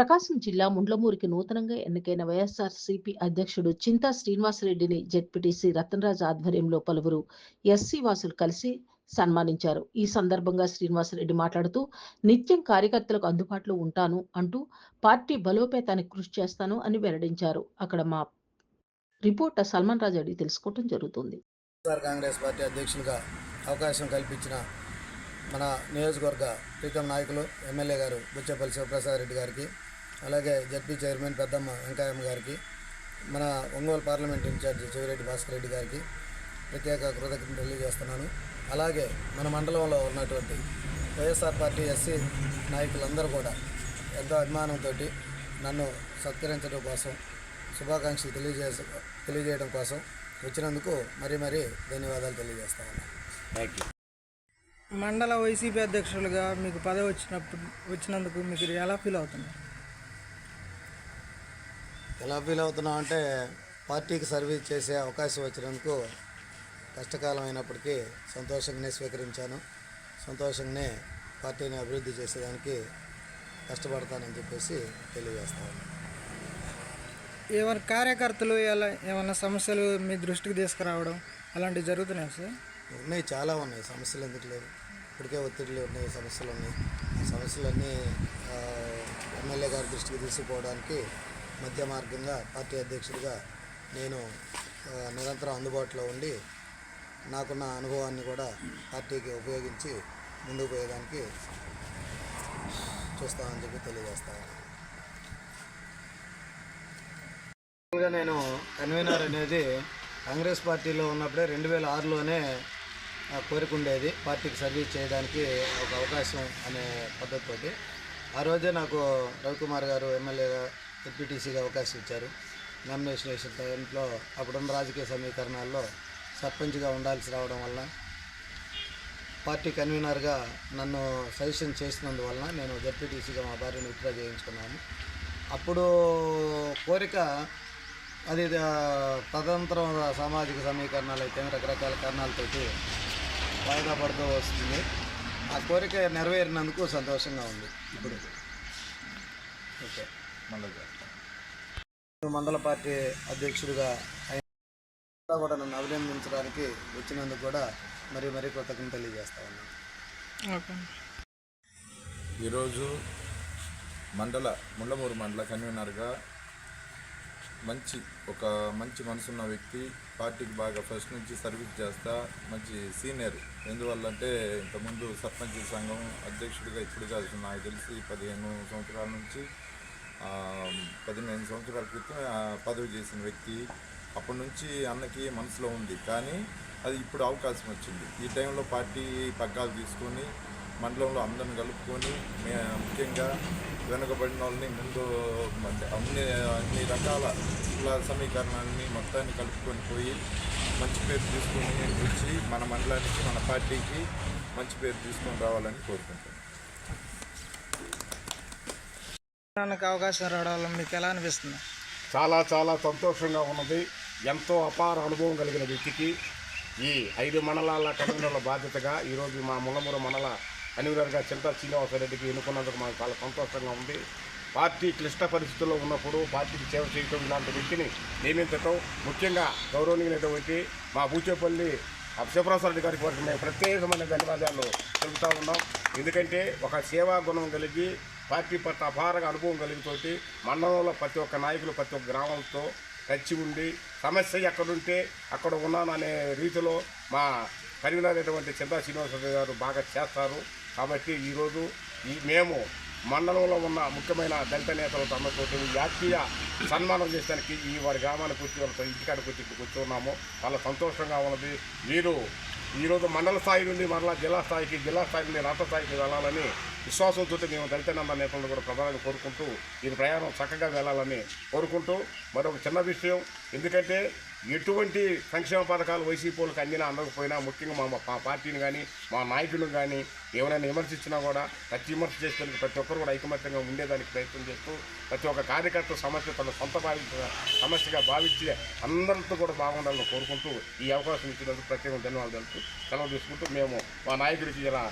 ప్రకాశం జిల్లా ముండ్లమూరికి నూతనంగా ఎన్నికైన వైఎస్ఆర్సీపీ అధ్యక్షుడు చింతా శ్రీనివాసరెడ్డిని జెడ్పీటీసీ రతన్రాజ్ ఆధ్వర్యంలో పలువురు ఎస్సీ వాసులు కలిసి సన్మానించారు. ఈ సందర్భంగా శ్రీనివాసరెడ్డి మాట్లాడుతూ నిత్యం కార్యకర్తలకు అందుబాటులో ఉంటాను అంటూ పార్టీ బలోపేతానికి కృషి చేస్తాను అని వెల్లడించారు. అక్కడ మా రిపోర్టర్ సల్మాన్ రాజు అడిగి తెలుసుకోవడం జరుగుతుంది. కాంగ్రెస్ పార్టీ అధ్యక్షులుగా అవకాశం కల్పించిన మన నియోజకవర్గ ప్రీతం నాయకులు ఎమ్మెల్యే గారు బుచ్చపల్లి శివప్రసాద్ రెడ్డి గారికి అలాగే జడ్పీ చైర్మన్ పెద్దమ్మ వెంకయ్యమ్మ గారికి మన ఒంగోలు పార్లమెంట్ ఇన్ఛార్జి చెవిరెడ్డి భాస్కర్ రెడ్డి గారికి ప్రత్యేక కృతజ్ఞతలు తెలియజేస్తున్నాను. అలాగే మన మండలంలో ఉన్నటువంటి వైఎస్ఆర్ పార్టీ ఎస్సీ నాయకులందరూ కూడా ఎంతో అభిమానంతో నన్ను సత్కరించడం కోసం శుభాకాంక్షలు తెలియజేస తెలియజేయడం కోసం వచ్చినందుకు మరీ మరీ ధన్యవాదాలు తెలియజేస్తా ఉన్నాను. మండల వైసీపీ అధ్యక్షులుగా మీకు పదవి వచ్చినప్పుడు వచ్చినందుకు మీకు ఎలా ఫీల్ అవుతున్నారు ఎలా ఫీల్ అవుతున్నాం అంటే పార్టీకి సర్వీస్ చేసే అవకాశం వచ్చినందుకు కష్టకాలం అయినప్పటికీ సంతోషంగానే స్వీకరించాను. సంతోషంగానే పార్టీని అభివృద్ధి చేసేదానికి కష్టపడతానని చెప్పేసి తెలియజేస్తాను. ఏమైనా కార్యకర్తలు ఎలా ఏమైనా సమస్యలు మీ దృష్టికి తీసుకురావడం అలాంటివి జరుగుతున్నాయి సార్? ఉన్నాయి చాలా ఉన్నాయి. సమస్యలు ఎందుకు లేవు? ఇప్పటికే ఒత్తిడిలు ఉన్నాయి సమస్యలు ఉన్నాయి. ఆ సమస్యలన్నీ ఎమ్మెల్యే గారి దృష్టికి తీసుకుపోవడానికి మధ్య మార్గంగా పార్టీ అధ్యక్షుడిగా నేను నిరంతరం అందుబాటులో ఉండి నాకున్న అనుభవాన్ని కూడా పార్టీకి ఉపయోగించి ముందుకు పోయేదానికి చూస్తామని చెప్పి తెలియజేస్తాను నేను కన్వీనర్ అనేది కాంగ్రెస్ పార్టీలో ఉన్నప్పుడే రెండు వేల ఆరులోనే ఆ పార్టీకి సర్వీస్ చేయడానికి ఒక అవకాశం అనే పద్ధతితోటి. ఆ రోజే నాకు రవికుమార్ గారు ఎమ్మెల్యేగా ఎంపీటీసీగా అవకాశం ఇచ్చారు. నామినేషన్ వేసిన టైంలో అప్పుడున్న రాజకీయ సమీకరణాల్లో సర్పంచ్గా ఉండాల్సి రావడం వల్ల పార్టీ కన్వీనర్గా నన్ను సజెషన్ చేసినందువలన నేను జడ్పీటీసీగా మా భార్యను విత్డ్రా చేయించుకున్నాను. అప్పుడు కోరిక అది తదంతరం సామాజిక సమీకరణాలు అయితే రకరకాల కారణాలతోటి వాయిదా పడుతూ వస్తుంది. ఆ కోరిక నెరవేరినందుకు సంతోషంగా ఉంది. ఇప్పుడు ఓకే. మండల పార్టీ అధ్యక్షుడిగా అయిన కూడా నన్ను అభినందించడానికి వచ్చినందుకు కూడా మరీ మరీ కృతజ్ఞతలు తెలియజేస్తా ఉన్నాను. ఈరోజు మండల ముండమూరు మండల కన్వీనర్గా మంచి ఒక మంచి మనసున్న వ్యక్తి పార్టీకి బాగా ఫస్ట్ నుంచి సర్వీస్ చేస్తా మంచి సీనియర్. ఎందువల్లంటే ఇంతకుముందు సర్పంచ్ సంఘం అధ్యక్షుడిగా ఇప్పుడు కాదు నాకు తెలిసి పదిహేను సంవత్సరాల నుంచి పదిహేను సంవత్సరాల క్రితం పదవి చేసిన వ్యక్తి అప్పటి నుంచి అన్నకి మనసులో ఉంది. కానీ అది ఇప్పుడు అవకాశం వచ్చింది. ఈ టైంలో పార్టీ పగ్గాలు తీసుకొని మండలంలో అందరిని కలుపుకొని ముఖ్యంగా వెనుకబడిన వాళ్ళని ముందు అన్ని అన్ని రకాల కుల సమీకరణాన్ని మొత్తాన్ని కలుపుకొని పోయి మంచి పేరు తీసుకొని వచ్చి మన మండలానికి మన పార్టీకి మంచి పేరు తీసుకొని రావాలని కోరుకుంటున్నాను. మనకు అవకాశం రావడం మీకు ఎలా అనిపిస్తుంది? చాలా చాలా సంతోషంగా ఉన్నది. ఎంతో అపార అనుభవం కలిగిన వ్యక్తికి ఈ ఐదు మండలాల కన్వీనర్ల బాధ్యతగా ఈరోజు మా ముల్లమూరు మండల కన్వీనర్గా చింతా శ్రీనివాసరెడ్డికి ఎన్నుకున్నందుకు మాకు చాలా సంతోషంగా ఉంది. పార్టీ క్లిష్ట పరిస్థితుల్లో ఉన్నప్పుడు పార్టీకి సేవ చేయటం ఇలాంటి వ్యక్తిని నియమించటం ముఖ్యంగా గౌరవనీయులైనటువంటి మా బూచేపల్లి శివప్రసాద్ రెడ్డి గారికి వారికి మేము ప్రత్యేకమైన ధన్యవాదాలు తెలుపుతూ ఉన్నాం. ఎందుకంటే ఒక సేవా గుణం కలిగి పార్టీ పట్ల అపారంగా అనుభవం కలిగితోటి మండలంలో ప్రతి ఒక్క నాయకులు ప్రతి ఒక్క గ్రామంతో కలిసి ఉండి సమస్య ఎక్కడుంటే అక్కడ ఉన్నాననే రీతిలో మా కన్వీనర్ చంద్ర శ్రీనివాసరావు గారు బాగా చేస్తారు. కాబట్టి ఈరోజు ఈ మేము మండలంలో ఉన్న ముఖ్యమైన దళిత నేతలు అందరితో జాతీయ సన్మానం చేయడానికి ఈ వారి గ్రామానికి వచ్చి వాళ్ళతో ఇంటికాడికి వచ్చి కూర్చున్నాము. వచ్చి చాలా సంతోషంగా ఉన్నది. మీరు ఈరోజు మండల స్థాయి నుండి మరలా జిల్లా స్థాయికి జిల్లా స్థాయి నుండి రాష్ట్ర స్థాయికి వెళ్ళాలని విశ్వాసంతో మేము దళితనమ్మ నేతలను కూడా ప్రధానంగా కోరుకుంటూ ఈ ప్రయాణం చక్కగా వెళ్ళాలని కోరుకుంటూ మరొక చిన్న విషయం. ఎందుకంటే ఎటువంటి సంక్షేమ పథకాలు వైసీపీలకు అందినా అందకపోయినా ముఖ్యంగా మా మా పార్టీని కానీ మా నాయకులను కానీ ఎవరైనా విమర్శించినా కూడా ప్రతి విమర్శ చేసేందుకు ప్రతి ఒక్కరు కూడా ఐకమత్యంగా ఉండేదానికి ప్రయత్నం చేస్తూ ప్రతి ఒక్క కార్యకర్త సమస్య తన సొంత భావించిన సమస్యగా భావించి అందరితో కూడా బాగుండాలని కోరుకుంటూ ఈ అవకాశం ఇచ్చినందుకు ప్రత్యేక ధన్యవాదాలు తెలుపుతూ సెలవు తీసుకుంటూ మేము మా నాయకుడికి ఇలా